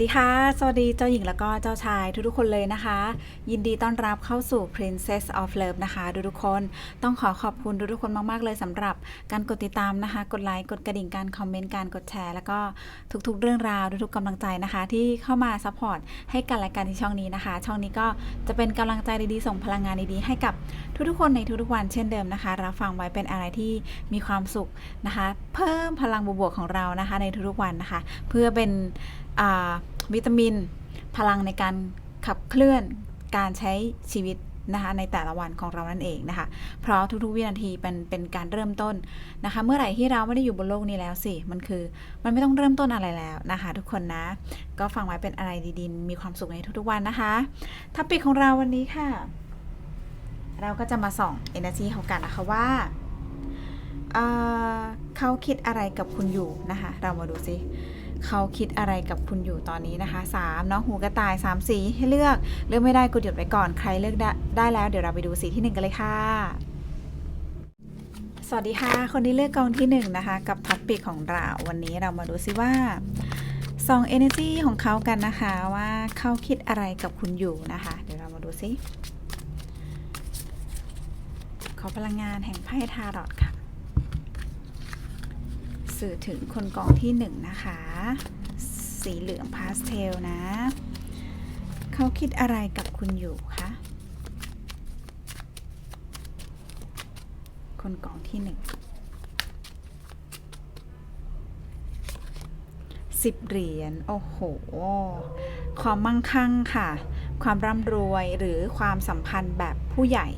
วัสดีค่ะ สวัสดีเจ้าหญิงแล้วก็เจ้าชายทุกๆคนเลยนะคะ ยินดีต้อนรับเข้าสู่ Princess of Love นะคะทุกๆคนต้องขอขอบคุณทุกๆคนมากๆเลยสำหรับการกดติดตามนะคะ กดไลค์กดกระดิ่งการคอมเมนต์การกดแชร์ แล้วก็ทุกๆ เรื่องราวทุกๆกำลังใจนะคะ ที่เข้ามาซัพพอร์ตให้กันและกันที่ช่องนี้นะคะ ช่องนี้ก็จะเป็นกำลังใจดีๆส่งพลังงานดีๆให้กับทุกๆคนในทุกๆวันเช่นเดิมนะคะรับฟังไว้เป็นอะไรที่มีความสุขนะคะ เพิ่มพลังบวกๆของเรานะคะ ในทุกๆวันนะคะ เพื่อเป็น วิตามิน พลังในการขับเคลื่อนการใช้ชีวิตนะคะในแต่ละวันของเรานั่นเองนะคะ เพราะทุกๆวินาทีเป็นเป็นการเริ่มต้นนะคะ เมื่อไหร่ที่เราไม่ได้อยู่บนโลกนี้แล้วสิ มันคือมันไม่ต้องเริ่มต้นอะไรแล้วนะคะ ทุกคนนะ ก็ฟังไว้เป็นอะไรดีๆ มีความสุขในทุกๆวันนะคะทัพปิกของเราวันนี้ค่ะ เราก็จะมาส่อง energy ของกันนะคะว่าเเขาคิดอะไรกับคุณอยู่นะคะ เรามาดูซิเเขาคิดอะไรกับคุณอยู่ตอนนี้นะคะ3น้องหูกระต่าย3สีให้เลือก เลือกไม่ได้กดหยุดไว้ก่อนใครเลือกได้ได้แล้วเดี๋ยวเราไปดูสีที่ 1 กันเลยค่ะ สวัสดีค่ะ คนที่เลือกกองที่1นะคะกับท็อปปิกของเราวันนี้เรามาดูซิว่าซอง energy ของเขากันนะคะว่าเขาคิดอะไรกับคุณอยู่นะคะ เดี๋ยวเรามาดูซิขอพลังงานแห่งไพ่ทารอตค่ะ สื่อถึงคนกองที่หนึ่งนะคะ สีเหลืองพาสเทลนะ เขาคิดอะไรกับคุณอยู่คะ คนกองที่หนึ่งสิบเหรียญ โอ้โห ความมั่งคั่งค่ะ ความร่ำรวยหรือความสัมพันธ์แบบผู้ใหญ่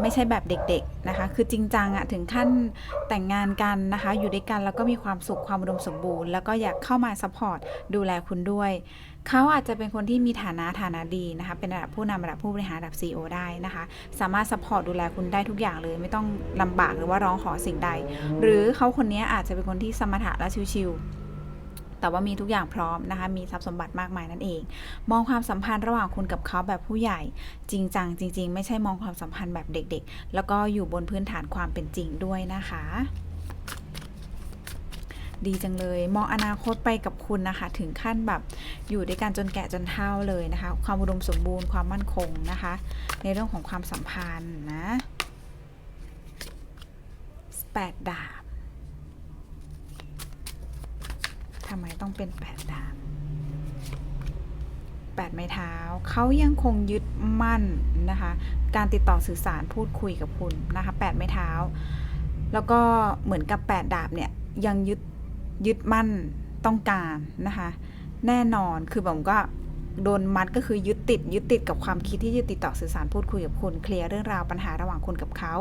ไม่ใช่แบบเด็กๆนะคะ คือจริงจังอะถึงขั้นแต่งงานกันนะคะ อยู่ด้วยกันแล้วก็มีความสุขความอุดมสมบูรณ์ แล้วก็อยากเข้ามาซัพพอร์ตดูแลคุณด้วย เขาอาจจะเป็นคนที่มีฐานะฐานะดีนะคะ เป็นระดับผู้นำระดับผู้บริหารระดับ CEO ได้นะคะ สามารถซัพพอร์ตดูแลคุณได้ทุกอย่างเลย ไม่ต้องลำบากหรือว่าร้องขอสิ่งใด หรือเขาคนนี้อาจจะเป็นคนที่สมถะและชิวๆ แต่ว่ามีทุกอย่างพร้อมนะคะ มีทรัพย์สมบัติมากมายนั่นเอง มองความสัมพันธ์ระหว่างคุณกับเขาแบบผู้ใหญ่ จริงจังจริง ๆ ไม่ใช่มองความสัมพันธ์แบบเด็ก ๆ แล้วก็อยู่บนพื้นฐานความเป็นจริงด้วยนะคะดีจังเลย มองอนาคตไปกับคุณนะคะ ถึงขั้นแบบอยู่ด้วยกันจนแก่จนเฒ่าเลยนะคะ ความอุดมสมบูรณ์ความมั่นคงนะคะ ในเรื่องของความสัมพันธ์นะแปดดาบทำไม ต้องเป็นแปดดาบแปดไม้เท้า เขายังคงยึดมั่นนะคะ การติดต่อสื่อสารพูดคุยกับคุณนะคะแปดไม้เท้า แล้วก็เหมือนกับแปดดาบเนี่ยยังยึดยึดมั่นต้องการนะคะ แน่นอนคือผมก็ โดนมัดก็คือยึดติด ยึดติดกับความคิดที่จะติดต่อสื่อสารพูดคุยกับคุณเคลียร์เรื่องราวปัญหาระหว่างคุณกับเขา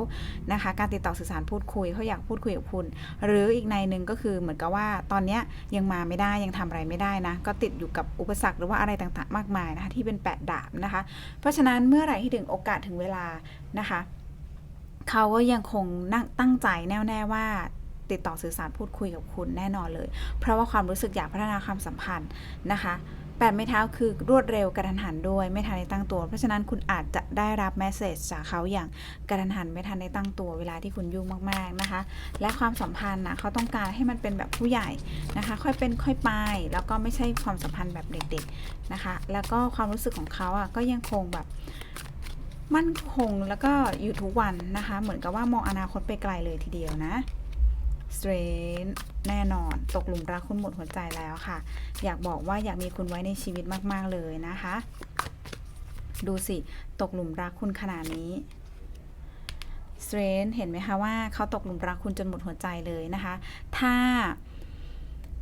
นะคะ การติดต่อสื่อสารพูดคุยเขาอยากพูดคุยกับคุณ หรืออีกในหนึ่งก็คือเหมือนกับว่าตอนนี้ยังมาไม่ได้ยังทำอะไรไม่ได้นะก็ติดอยู่กับอุปสรรคหรือว่าอะไรต่างๆ มากมายนะคะที่เป็นแปดดาบนะคะ เพราะฉะนั้นเมื่อไหร่ที่ถึงโอกาสถึงเวลานะคะเขาก็ยังคงนั่งตั้งใจแน่วแน่ว่าติดต่อสื่อสารพูดคุยกับคุณแน่นอนเลย เพราะว่าความรู้สึกอยากพัฒนาความสัมพันธ์นะคะ แปดไม้เท้าคือรวดเร็วกระทันหันด้วยไม่ทันได้ตั้งตัว เพราะฉะนั้นคุณอาจจะได้รับแมสเซจจากเขาอย่างกระทันหันไม่ทันได้ตั้งตัวเวลาที่คุณยุ่งมากๆนะคะ และความสัมพันธ์นะเขาต้องการให้มันเป็นแบบผู้ใหญ่นะคะ ค่อยเป็นค่อยไป แล้วก็ไม่ใช่ความสัมพันธ์แบบเด็กๆนะคะ แล้วก็ความรู้สึกของเขาอะก็ยังคงแบบมั่นคงแล้วก็อยู่ทุกวันนะคะ เหมือนกับว่ามองอนาคตไปไกลเลยทีเดียวนะ สเตรนแน่นอน ตกหลุมรักคุณหมดหัวใจแล้วค่ะ อยากบอกว่าอยากมีคุณไว้ในชีวิตมาก ๆ เลยนะคะ ดูสิ ตกหลุมรักคุณขนาดนี้สเตรนเห็นไหมคะว่าเขาตกหลุมรักคุณจนหมดหัวใจเลยนะคะ ถ้า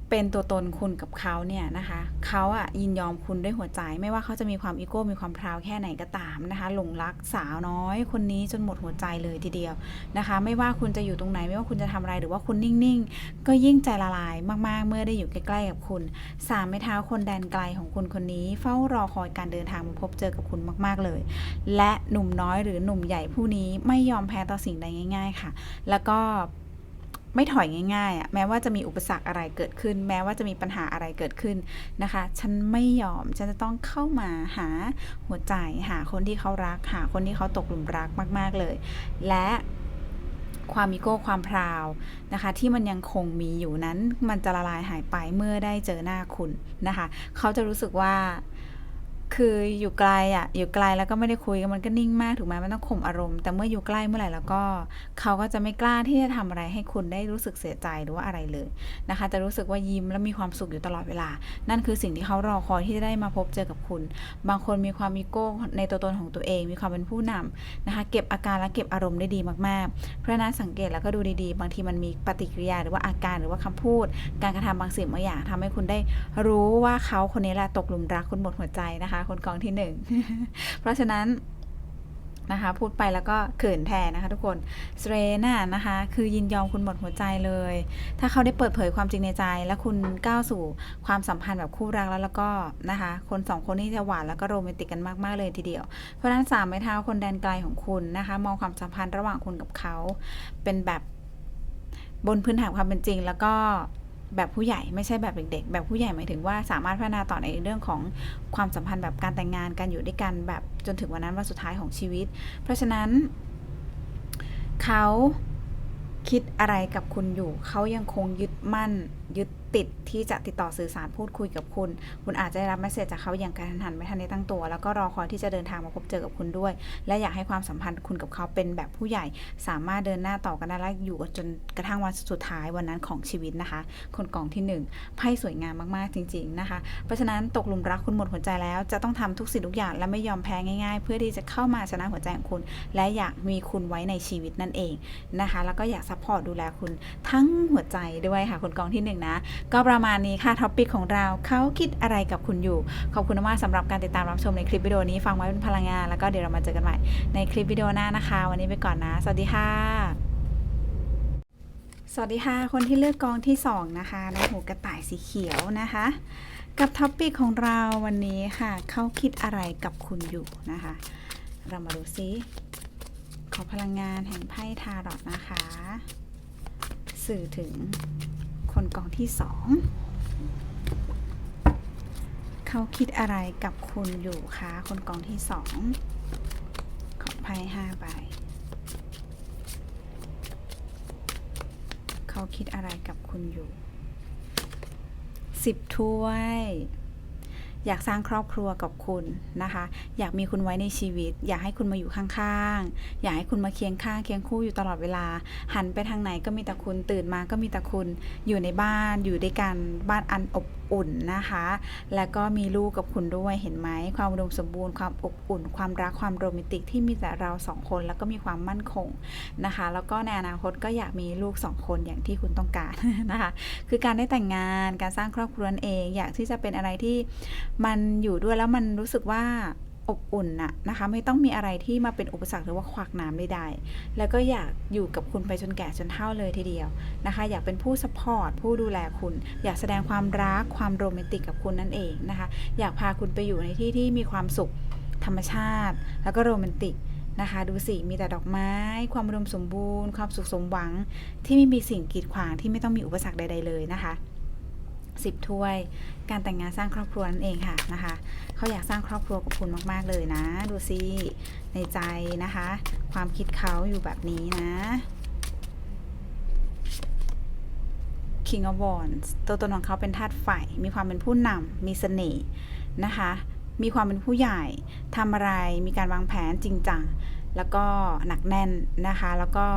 เป็นตัวตนคุณกับเขาเนี่ยนะคะเขาอะยินยอมคุณด้วยหัวใจ ไม่ว่าเขาจะมีความอีโก้มีความพราวแค่ไหนก็ตามนะคะหลงรักสาวน้อยคนนี้จนหมดหัวใจเลยทีเดียวนะคะ ไม่ว่าคุณจะอยู่ตรงไหนไม่ว่าคุณจะทำอะไรหรือว่าคุณนิ่งๆ ก็ยิ่งใจละลายมากๆ เมื่อได้อยู่ใกล้ๆกับคุณสามไม้เท้าคนแดนไกลของคุณคนนี้ เฝ้ารอคอยการเดินทางมาพบเจอกับคุณมากๆเลย และหนุ่มน้อยหรือหนุ่มใหญ่ผู้นี้ไม่ยอมแพ้ต่อสิ่งใดง่าย ๆ ค่ะ แล้วก็ ไม่ถอยง่ายๆอะแม้ว่าจะมีอุปสรรคอะไรเกิดขึ้น แม้ว่าจะมีปัญหาอะไรเกิดขึ้นนะคะ ฉันไม่ยอมฉันจะต้องเข้ามาหาหัวใจ หาคนที่เขารัก หาคนที่เขาตกหลุมรักมาก ๆเลย และความมีโก้ความพราวนะคะ ที่มันยังคงมีอยู่นั้น มันจะละลายหายไปเมื่อได้เจอหน้าคุณนะคะ เขาจะรู้สึกว่า คืออยู่ไกลอะ อยู่ไกลแล้วก็ไม่ได้คุยกันมันก็นิ่งมากถูกไหมมันต้องข่มอารมณ์แต่เมื่ออยู่ใกล้เมื่อไหร่แล้วก็เขาก็จะไม่กล้าที่จะทำอะไรให้คุณได้รู้สึกเสียใจหรือว่าอะไรเลยนะคะ จะรู้สึกว่ายิ้มและมีความสุขอยู่ตลอดเวลา นั่นคือสิ่งที่เขารอคอยที่จะได้มาพบเจอกับคุณ บางคนมีความมีโก้ในตัวตนของตัวเอง มีความเป็นผู้นำนะคะ เก็บอาการและเก็บอารมณ์ได้ดีมากๆ เพราะนั้นสังเกตแล้วก็ดูดีๆ บางทีมันมีปฏิกิริยาหรือว่าอาการหรือว่าคำพูด การกระทำบางสิ่งบางอย่างทำให้คุณได้รู้ว่าเขาคนนี้แหละตกหลุมรักคุณหมดหัวใจนะคะคนกองที่หนึ่งเพราะฉะนั้นนะคะพูดไปแล้วก็เขินแทนนะคะทุกคนสเรน่ะนะคะคือยินยอมคุณหมดหัวใจเลย ถ้าเขาได้เปิดเผยความจริงในใจ และคุณก้าวสู่ความสัมพันธ์แบบคู่รักแล้วแล้วก็นะคะคนสองคนนี้จะหวานแล้วก็โรแมนติกกันมากๆเลยทีเดียว เพราะฉะนั้นสามไม้เท้าคนแดนไกลของคุณนะคะมองความสัมพันธ์ระหว่างคุณกับเขาเป็นแบบบนพื้นฐานความเป็นจริง แล้วก็ แบบผู้ใหญ่ไม่ใช่แบบเด็ก ๆ แบบผู้ใหญ่หมายถึงว่าสามารถพัฒนาต่อในเรื่องของความสัมพันธ์แบบการแต่งงานการอยู่ด้วยกันแบบจนถึงวันนั้นวันสุดท้ายของชีวิต เพราะฉะนั้นเขาคิดอะไรกับคุณอยู่ เขายังคงยึดมั่น ยึดติดที่จะติดต่อสื่อสารพูดคุยกับคุณ คุณอาจจะได้รับเมสเซจจากเขาอย่างกระทันหันไม่ทันได้ตั้งตัว แล้วก็รอคอยที่จะเดินทางมาพบเจอกับคุณด้วย และอยากให้ความสัมพันธ์คุณกับเขาเป็นแบบผู้ใหญ่ สามารถเดินหน้าต่อกันได้และอยู่กันจนกระทั่งวันสุดท้ายวันนั้นของชีวิตนะคะ คนกองที่หนึ่งไพ่สวยงามมากๆจริง ๆนะคะ เพราะฉะนั้นตกหลุมรักคุณหมดหัวใจแล้วจะต้องทำทุกสิ่งทุกอย่างและไม่ยอมแพ้ง่าย ๆ เพื่อที่จะเข้ามาชนะหัวใจของคุณ และอยากมีคุณไว้ในชีวิตนั่นเองนะคะ แล้วก็อยากซัพพอร์ตดูแลคุณทั้งหัวใจด้วยค่ะคนกองที่หนึ่งนะ ก็ประมาณนี้ค่ะท็อปิกของเราเขาคิดอะไรกับคุณอยู่ ขอบคุณมากสำหรับการติดตามรับชมในคลิปวิดีโอนี้ฟังไว้เป็นพลังงาน แล้วก็เดี๋ยวเรามาเจอกันใหม่ในคลิปวิดีโอหน้านะคะ วันนี้ไปก่อนนะ สวัสดีค่ะสวัสดีค่ะ คนที่เลือกกองที่ 2 นะคะในหูกระต่ายสีเขียวนะคะ กับท็อปิกของเราวันนี้ค่ะ เขาคิดอะไรกับคุณอยู่นะคะ เรามาดูซิขอพลังงานแห่งไพ่ทารอตนะคะ สื่อถึง คนกองที่สองเขาคิดอะไรกับคุณอยู่คะคนกองที่สองขอไพ่ห้าใบเขาคิดอะไรกับคุณอยู่สิบถ้วย อยากสร้างครอบครัวกับคุณนะคะ อยากมีคุณไว้ในชีวิต อยากให้คุณมาอยู่ข้างๆ อยากให้คุณมาเคียงข้างเคียงคู่อยู่ตลอดเวลา หันไปทางไหนก็มีแต่คุณตื่นมาก็มีแต่คุณอยู่ในบ้านอยู่ด้วยกันบ้านอันอบ อุ่นนะคะ แล้วก็มีลูกกับคุณด้วยเห็นไหมความอุดมสมบูรณ์ความอบอุ่น ความรักความโรแมนติกที่มีแต่เราสองคนแล้วก็มีความมั่นคงนะคะ แล้วก็ในอนาคตก็อยากมีลูกสองคนอย่างที่คุณต้องการนะคะ คือการได้แต่งงานการสร้างครอบครัวเอง อยากที่จะเป็นอะไรที่มันอยู่ด้วยแล้วมันรู้สึกว่า อบอุ่นน่ะนะคะ ไม่ต้องมีอะไรที่มาเป็นอุปสรรคหรือว่าขวากน้ำใดๆแล้วก็อยากอยู่กับคุณไปจนแก่จนเฒ่าเลยทีเดียวนะคะ อยากเป็นผู้สปอร์ตผู้ดูแลคุณ อยากแสดงความรักความโรแมนติกกับคุณนั่นเองนะคะ อยากพาคุณไปอยู่ในที่ที่มีความสุขธรรมชาติ แล้วก็โรแมนติกนะคะดูสิมีแต่ดอกไม้ ความอุดมสมบูรณ์ ความสุขสมหวัง ที่ไม่มีสิ่งกีดขวางที่ไม่ต้องมีอุปสรรคใด ๆ เลยนะคะ สิบถ้วย การแต่งงานสร้างครอบครัวนั่นเองค่ะนะคะเขาอยากสร้างครอบครัวกับคุณมาก ๆ เลยนะ ดูสิในใจนะคะ ความคิดเขาอยู่แบบนี้นะ King of Wands ตัวตนของเขาเป็นธาตุไฟมีความเป็นผู้นำมีเสน่ห์นะคะ มีความเป็นผู้ใหญ่ทำอะไรมีการวางแผนจริงจังแล้วก็หนักแน่นนะคะ แล้วก็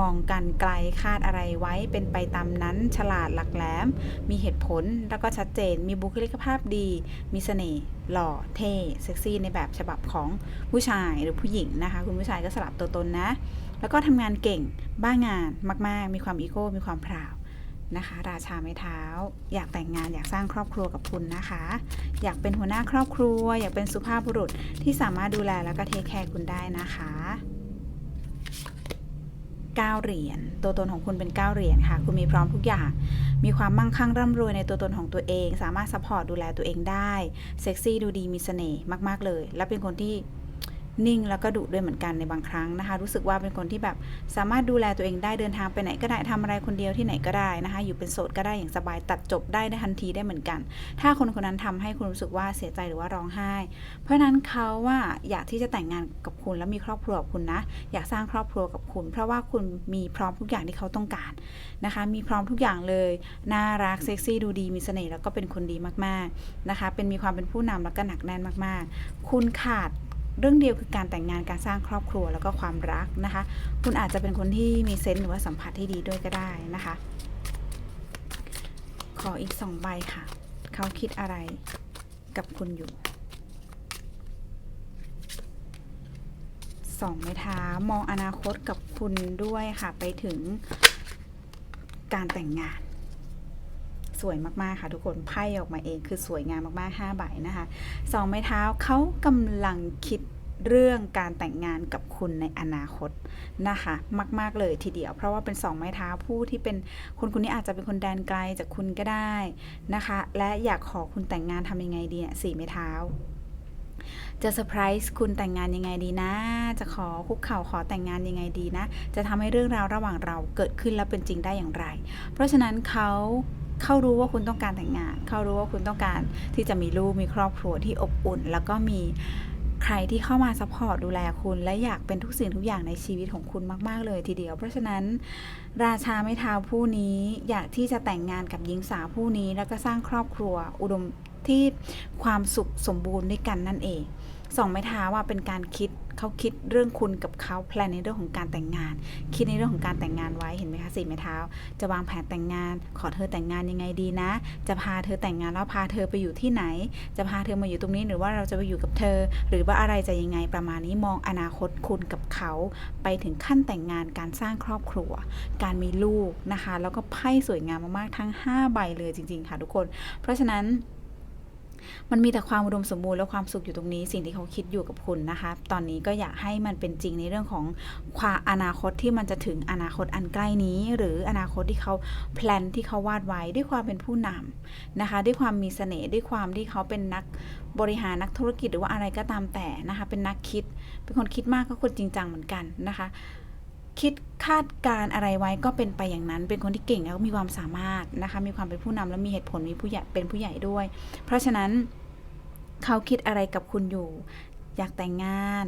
มองกันไกลคาดอะไรไว้เป็นไปตามนั้น ฉลาดหลักแหลม มีเหตุผลแล้วก็ชัดเจน มีบุคลิกภาพดี มีเสน่ห์หล่อเท่เซ็กซี่ในแบบฉบับของผู้ชายหรือผู้หญิงนะคะ คุณผู้ชายก็สลับตัวตนนะ แล้วก็ทำงานเก่งบ้างานมาก ๆ มีความอีโก้มีความพราวนะคะราชาไม้เท้า อยากแต่งงานอยากสร้างครอบครัวกับคุณนะคะ อยากเป็นหัวหน้าครอบครัว อยากเป็นสุภาพบุรุษที่สามารถดูแลแล้วก็เทคแคร์คุณได้นะคะ 9 เหรียญ ตัวตนของคุณเป็น 9 เหรียญค่ะ คุณมีพร้อมทุกอย่าง มีความมั่งคั่งร่ำรวยในตัวตนของตัวเอง สามารถซัพพอร์ตดูแลตัวเองได้ เซ็กซี่ดูดีมีเสน่ห์มาก ๆ เลย และเป็นคนที่ นิ่งแล้วก็ดุด้วยเหมือนกันในบางครั้งนะคะ รู้สึกว่าเป็นคนที่แบบสามารถดูแลตัวเองได้เดินทางไปไหนก็ได้ทำอะไรคนเดียวที่ไหนก็ได้นะคะ อยู่เป็นโสดก็ได้อย่างสบายตัดจบได้ในทันทีได้เหมือนกัน ถ้าคนคนนั้นทำให้คุณรู้สึกว่าเสียใจหรือว่าร้องไห้ เพราะฉะนั้นเขาว่าอยากที่จะแต่งงานกับคุณแล้วมีครอบครัวกับคุณนะอยากสร้างครอบครัวกับคุณ เพราะว่าคุณมีพร้อมทุกอย่างที่เขาต้องการนะคะ มีพร้อมทุกอย่างเลยน่ารักเซ็กซี่ดูดีมีเสน่ห์แล้วก็เป็นคนดีมากๆนะคะ เป็นมีความเป็นผู้นำแล้วก็หนักแน่นมากๆ คุณขาด เรื่องเดียวคือการแต่งงานการสร้างครอบครัวแล้วก็ความรักนะคะ คุณอาจจะเป็นคนที่มีเซนส์หรือว่าสัมผัสที่ดีด้วยก็ได้นะคะ ขออีกสองใบค่ะ เขาคิดอะไรกับคุณอยู่สองไม้เท้ามองอนาคตกับคุณด้วยค่ะ ไปถึงการแต่งงาน สวยมากๆค่ะทุกคนไพ่ออกมาเองคือสวยงามมากๆ5ใบนะคะสองไม้เท้าเขากำลังคิดเรื่องการแต่งงานกับคุณในอนาคตนะคะ มาก ๆ เลยทีเดียว เพราะว่าเป็นสองไม้เท้าผู้ที่เป็นคนคนนี้อาจจะเป็นคนแดนไกลจากคุณก็ได้นะคะ และอยากขอคุณแต่งงานทำยังไงดีเนี่ยสี่ไม้เท้าจะเซอร์ไพรส์คุณแต่งงานยังไงดีนะ จะขอคุกเข่าขอแต่งงานยังไงดีนะ จะทำให้เรื่องราวระหว่างเราเกิดขึ้นและเป็นจริงได้อย่างไร เพราะฉะนั้นเขา เขารู้ว่าคุณต้องการแต่งงาน เขารู้ว่าคุณต้องการที่จะมีลูกมีครอบครัวที่อบอุ่น แล้วก็มีใครที่เข้ามาซัพพอร์ตดูแลคุณ และอยากเป็นทุกสิ่งทุกอย่างในชีวิตของคุณมาก ๆ เลยทีเดียว เพราะฉะนั้น ราชาไม้เท้าผู้นี้อยากที่จะแต่งงานกับหญิงสาวผู้นี้ แล้วก็สร้างครอบครัวอุดมที่ความสุขสมบูรณ์ด้วยกันนั่นเองสองไม้เท้าว่าเป็นการคิด เขาคิดเรื่องคุณกับเขาแพลนในเรื่องของการแต่งงาน คิดในเรื่องของการแต่งงานไว้เห็นไหมคะสี่ไม้เท้า จะวางแผนแต่งงาน ขอเธอแต่งงานยังไงดีนะ จะพาเธอแต่งงานแล้วพาเธอไปอยู่ที่ไหน จะพาเธอมาอยู่ตรงนี้หรือว่าเราจะไปอยู่กับเธอ หรือว่าอะไรจะยังไงประมาณนี้มองอนาคตคุณกับเขา ไปถึงขั้นแต่งงานการสร้างครอบครัว การมีลูกนะคะ แล้วก็ไพ่สวยงามมากๆทั้ง 5 ใบเลยจริง ๆ ค่ะทุกคน เพราะฉะนั้น มันมีแต่ความอุดมสมบูรณ์และความสุขอยู่ตรงนี้ สิ่งที่เขาคิดอยู่กับคุณนะคะ ตอนนี้ก็อยากให้มันเป็นจริงในเรื่องของความอนาคตที่มันจะถึงอนาคตอันใกล้นี้ หรืออนาคตที่เขาแพลนที่เขาวาดไว้ด้วยความเป็นผู้นำนะคะ ด้วยความมีเสน่ห์ด้วยความที่เขาเป็นนักบริหารนักธุรกิจหรือว่าอะไรก็ตามแต่นะคะ เป็นนักคิด เป็นคนคิดมากก็คนจริงจังเหมือนกันนะคะ คิดคาดการ์อะไรไว้ก็เป็นไปอย่างนั้น เป็นคนที่เก่งแล้วก็มีความสามารถนะคะ มีความเป็นผู้นำและมีเหตุผลมีผู้ใหญ่เป็นผู้ใหญ่ด้วย เพราะฉะนั้นเขาคิดอะไรกับคุณอยู่ อยากแต่งงาน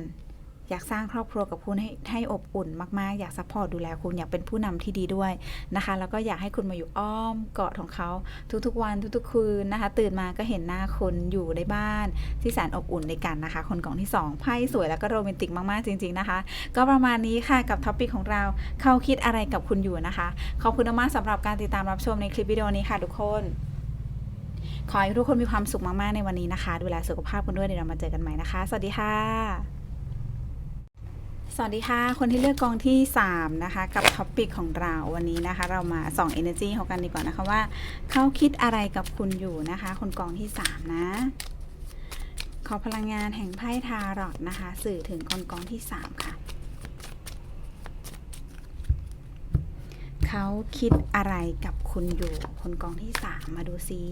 อยากสร้างครอบครัวกับคุณให้ให้อบอุ่นมากๆ อยากซัพพอร์ตดูแลคุณอยากเป็นผู้นำที่ดีด้วยนะคะ แล้วก็อยากให้คุณมาอยู่อ้อมกอดของเขาทุกๆวันทุกๆคืนนะคะ ตื่นมาก็เห็นหน้าคุณอยู่ในบ้านที่แสนอบอุ่นในกันนะคะ คนกล่องที่2ไพ่สวยแล้วก็โรแมนติกมากๆจริง ๆนะคะ ก็ประมาณนี้ค่ะกับท็อปิกของเราเขาคิดอะไรกับคุณอยู่นะคะ ขอบคุณมากๆสำหรับการติดตามรับชมในคลิปวิดีโอนี้ค่ะทุกคน ขอให้ทุกคนมีความสุขมาก ๆ ในวันนี้นะคะ ดูแลสุขภาพกันด้วยเดี๋ยวเรามาเจอกันใหม่นะคะ สวัสดีค่ะ สวัสดีค่ะ คนที่เลือกกองที่ 3 นะคะ กับท็อปปิกของเราวันนี้นะคะ เรามาส่อง Energy เขากันดีกว่านะคะว่า เขาคิดอะไรกับคุณอยู่นะคะ คนกองที่ 3 นะ ขอพลังงานแห่งไพ่ทารอตนะคะ สื่อถึงคนกองที่ 3 ค่ะ เขาคิดอะไรกับคุณอยู่ คนกองที่ 3 มาดูซิ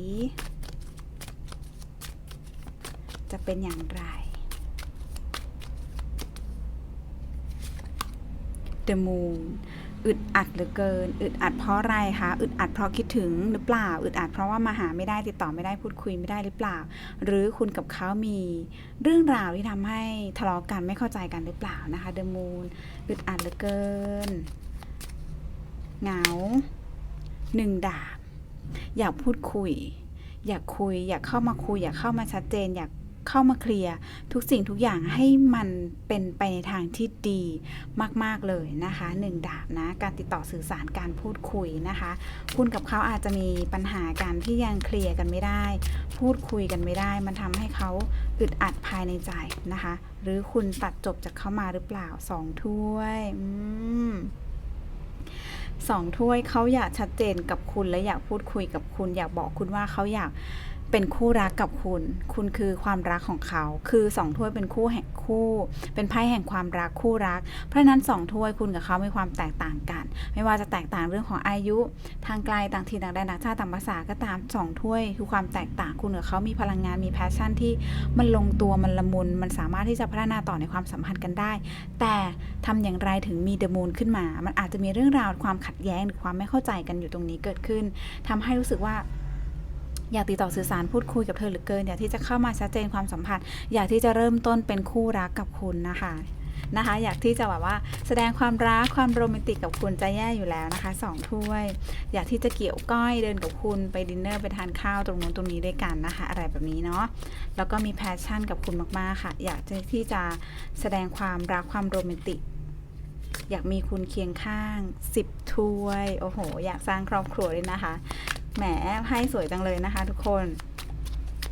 จะเป็นอย่างไร The Moon อึดอัดเหลือเกิน อึดอัดเพราะอะไรคะ อึดอัดเพราะคิดถึงหรือเปล่า อึดอัดเพราะว่ามาหาไม่ได้ติดต่อไม่ได้พูดคุยไม่ได้หรือเปล่า หรือคุณกับเขามีเรื่องราวที่ทำให้ทะเลาะกันไม่เข้าใจกันหรือเปล่านะคะ The Moon อึดอัดเหลือเกิน เหงาหนึ่งดาบ อยากพูดคุย อยากคุย อยากเข้ามาคุย อยากเข้ามาชัดเจน อยาก เข้ามาเคลียร์ทุกสิ่งทุกอย่างให้มันเป็นไปในทางที่ดีมาก ๆ เลยนะคะหนึ่งดาบนะ การติดต่อสื่อสารการพูดคุยนะคะ คุณกับเขาอาจจะมีปัญหาการที่ยังเคลียร์กันไม่ได้ พูดคุยกันไม่ได้ มันทำให้เขาอึดอัดภายในใจนะคะ หรือคุณตัดจบจากเขามาหรือเปล่าสองถ้วยอืมสองถ้วยเขาอยากชัดเจนกับคุณและอยากพูดคุยกับคุณ อยากบอกคุณว่าเขาอยาก เป็นคู่รักกับคุณ คุณคือความรักของเขา คือสองถ้วยเป็นคู่แห่งคู่ เป็นไพ่แห่งความรักคู่รัก เพราะนั้นสองถ้วยคุณกับเขามีความแตกต่างกัน ไม่ว่าจะแตกต่างเรื่องของอายุ ทางไกลต่างถิ่นต่างแดนต่างชาติต่างภาษาก็ตามสองถ้วยคือความแตกต่างคุณกับเขามีพลังงานมีแพชชั่นที่มันลงตัวมันละมุนมันสามารถที่จะพัฒนาต่อในความสัมพันธ์กันได้ แต่ทำอย่างไรถึงมีเดอะมูนขึ้นมา มันอาจจะมีเรื่องราวความขัดแย้งหรือความไม่เข้าใจกันอยู่ตรงนี้เกิดขึ้นทำให้รู้สึกว่า อยากติดต่อสื่อสารพูดคุยกับเธอหลือเกินอยากที่จะเข้ามาชัดเจนความสัมพันธ์ อยากที่จะเริ่มต้นเป็นคู่รักกับคุณนะคะนะคะ อยากที่จะแบบว่าแสดงความรักความโรแมนติกกับคุณจะแย่อยู่แล้วนะคะสองถ้วย อยากที่จะเกี่ยวก้อยเดินกับคุณไปดินเนอร์ไปทานข้าวตรงนู้นตรงนี้ด้วยกันนะคะ อะไรแบบนี้เนาะแล้วก็มีแพชชั่นกับคุณมากๆค่ะ อยากที่จะแสดงความรักความโรแมนติกอยากมีคุณเคียงข้าง 10 ถ้วย โอ้โห อยากสร้างครอบครัวเลยนะคะ แหมไพ่สวยจังเลยนะคะทุกคน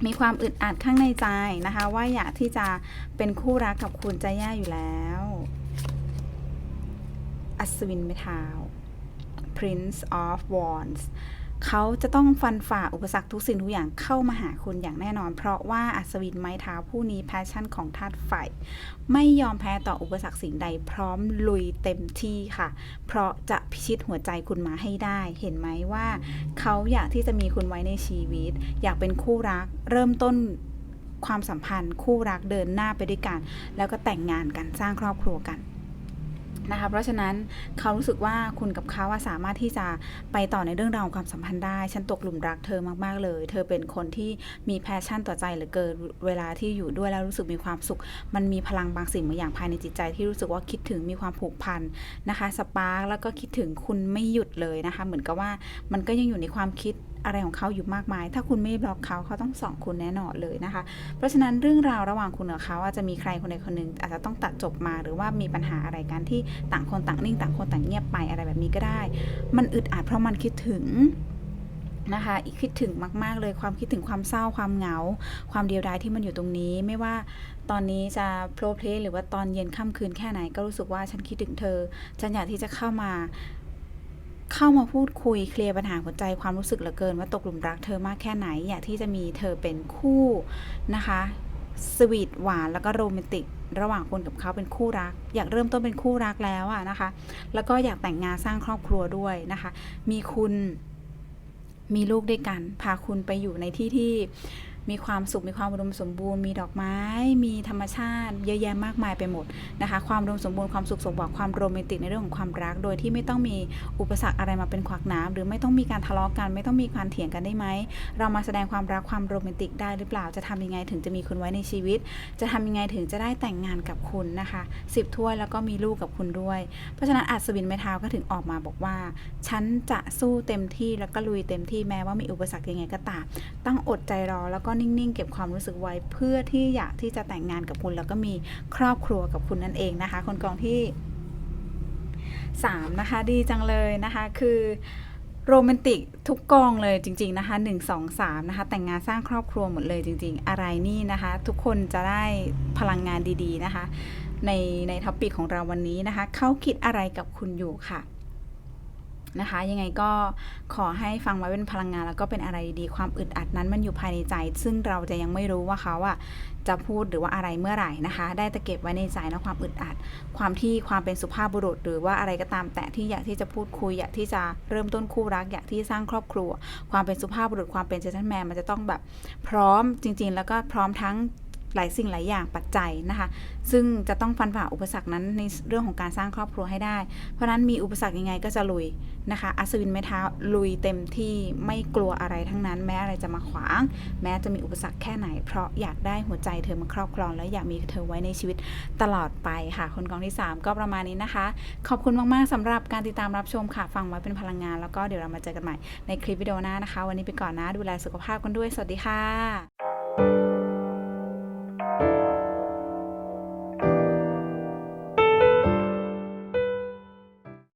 มีความอึดอัดข้างในใจนะคะ ว่าอยากที่จะเป็นคู่รักกับคุณจะแย่อยู่แล้ว อัศวินเมทาว Prince of Wands เขาจะต้องฟันฝ่าอุปสรรคทุกสิ่งทุกอย่างเข้ามาหาคุณอย่างแน่นอน เพราะว่าอัศวินไม้เท้าผู้นี้แพชชั่นของธาตุไฟไม่ยอมแพ้ต่ออุปสรรคสิ่งใดพร้อมลุยเต็มที่ค่ะ เพราะจะพิชิตหัวใจคุณมาให้ได้ เห็นไหมว่า เขาอยากที่จะมีคุณไว้ในชีวิต อยากเป็นคู่รัก เริ่มต้นความสัมพันธ์ คู่รักเดินหน้าไปด้วยกัน แล้วก็แต่งงานกันสร้างครอบครัวกัน นะคะเพราะฉะนั้นเขารู้สึกว่าคุณกับเขาสามารถที่จะไปต่อในเรื่องราวของความสัมพันธ์ได้ ฉันตกหลุมรักเธอมากๆเลย เธอเป็นคนที่มีแพชชั่นต่อใจเหลือเกินเวลาที่อยู่ด้วยแล้วรู้สึกมีความสุข มันมีพลังบางสิ่งบางอย่างภายในจิตใจที่รู้สึกว่าคิดถึงมีความผูกพันนะคะสปาร์กแล้วก็คิดถึงคุณไม่หยุดเลยนะคะเหมือนกับว่ามันก็ยังอยู่ในความคิด อะไรของเขาอยู่มากมาย ถ้าคุณไม่บล็อกเขาเขาต้องส่องคุณแน่นอนเลยนะคะ เพราะฉะนั้นเรื่องราวระหว่างคุณกับเขาอาจจะมีใครคนใดคนหนึ่งอาจจะต้องตัดจบมาหรือว่ามีปัญหาอะไรกันที่ต่างคนต่างนิ่งต่างคนต่างเงียบไปอะไรแบบนี้ก็ได้ มันอึดอัดเพราะมันคิดถึงนะคะอีกคิดถึงมาก ๆ เลยความคิดถึงความเศร้าความเหงา ความเดียวดายที่มันอยู่ตรงนี้ ไม่ว่าตอนนี้จะโปรเพลหรือว่าตอนเย็นค่ำคืนแค่ไหนก็รู้สึกว่าฉันคิดถึงเธอ ฉันอยากที่จะเข้ามา เข้ามาพูดคุยเคลียร์ปัญหาหัวใจความรู้สึกเหลือเกิน ว่าตกหลุมรักเธอมากแค่ไหน อยากที่จะมีเธอเป็นคู่นะคะสวีทหวานแล้วก็โรแมนติก ระหว่างคุณกับเขาเป็นคู่รัก อยากเริ่มต้นเป็นคู่รักแล้วอะนะคะ แล้วก็อยากแต่งงานสร้างครอบครัวด้วยนะคะ มีคุณมีลูกด้วยกัน พาคุณไปอยู่ในที่ที่ มีความสุขมีความอุดมสมบูรณ์ มีดอกไม้ มีธรรมชาติ เยอะแยะมากมายไปหมดนะคะ ความอุดมสมบูรณ์ความสุขสมหวังความโรแมนติกในเรื่องของความรัก โดยที่ไม่ต้องมีอุปสรรคอะไรมาเป็นขวากหน้ำหรือไม่ต้องมีการทะเลาะกันไม่ต้องมีการเถียงกันได้ไหมเรามาแสดงความรักความโรแมนติกได้หรือเปล่าจะทำยังไงถึงจะมีคุณไว้ในชีวิต จะทำยังไงถึงจะได้แต่งงานกับคุณนะคะสิบถ้วยแล้วก็มีลูกกับคุณด้วย เพราะฉะนั้นอัศวินไม้เท้าก็ถึงออกมาบอกว่า ฉันจะสู้เต็มที่แล้วก็ลุยเต็มที่แม้ว่ามีอุปสรรคยังไงก็ตามต้องอดใจรอแล้วก็นิ่งๆ เก็บความรู้สึกไว้เพื่อที่อยากที่จะแต่งงานกับคุณ แล้วก็มีครอบครัวกับคุณนั่นเองนะคะ คนกองที่ 3 นะคะ ดีจังเลยนะคะคือโรแมนติกทุกกองเลยจริง ๆ นะคะ 1 2 3 นะคะ แต่งงานสร้างครอบครัวหมดเลยจริง ๆ อะไรนี่นะคะ ทุกคนจะได้พลังงานดีๆนะคะ ในในท็อปิกของเราวันนี้นะคะ เขาคิดอะไรกับคุณอยู่ค่ะ นะคะ ยังไงก็ขอให้ฟังไว้เป็นพลังงาน แล้วก็เป็นอะไรดีความอึดอัดนั้นมันอยู่ภายในใจ ซึ่งเราจะยังไม่รู้ว่าเขาอะจะพูดหรือว่าอะไรเมื่อไหร่นะคะ ได้แต่เก็บไว้ในใจนะความอึดอัด ความที่ความเป็นสุภาพบุรุษ หรือว่าอะไรก็ตามแต่ที่อยากที่จะพูดคุยอยากที่จะเริ่มต้นคู่รัก อยากที่สร้างครอบครัว ความเป็นสุภาพบุรุษความเป็นเจน t l e m แมนมันจะต้องแบบพร้อมจริง ๆ แล้วก็พร้อมทั้ง หลายสิ่งหลายอย่างปัจจัยนะคะ ซึ่งจะต้องฟันฝ่าอุปสรรคนั้นในเรื่องของการสร้างครอบครัวให้ได้ เพราะนั้นมีอุปสรรคยังไงก็จะลุยนะคะ อัศวินไม้เท้าลุยเต็มที่ไม่กลัวอะไรทั้งนั้น แม้อะไรจะมาขวาง แม้จะมีอุปสรรคแค่ไหน เพราะอยากได้หัวใจเธอมาครอบครอง และอยากมีเธอไว้ในชีวิตตลอดไปค่ะ คนกองที่ 3 ก็ประมาณนี้นะคะ ขอบคุณมากๆสำหรับการติดตามรับชมค่ะ ฟังไว้เป็นพลังงาน แล้วก็เดี๋ยวเรามาเจอกันใหม่ในคลิปวิดีโอหน้านะคะ วันนี้ไปก่อนนะดูแลสุขภาพกันด้วยสวัสดีค่ะ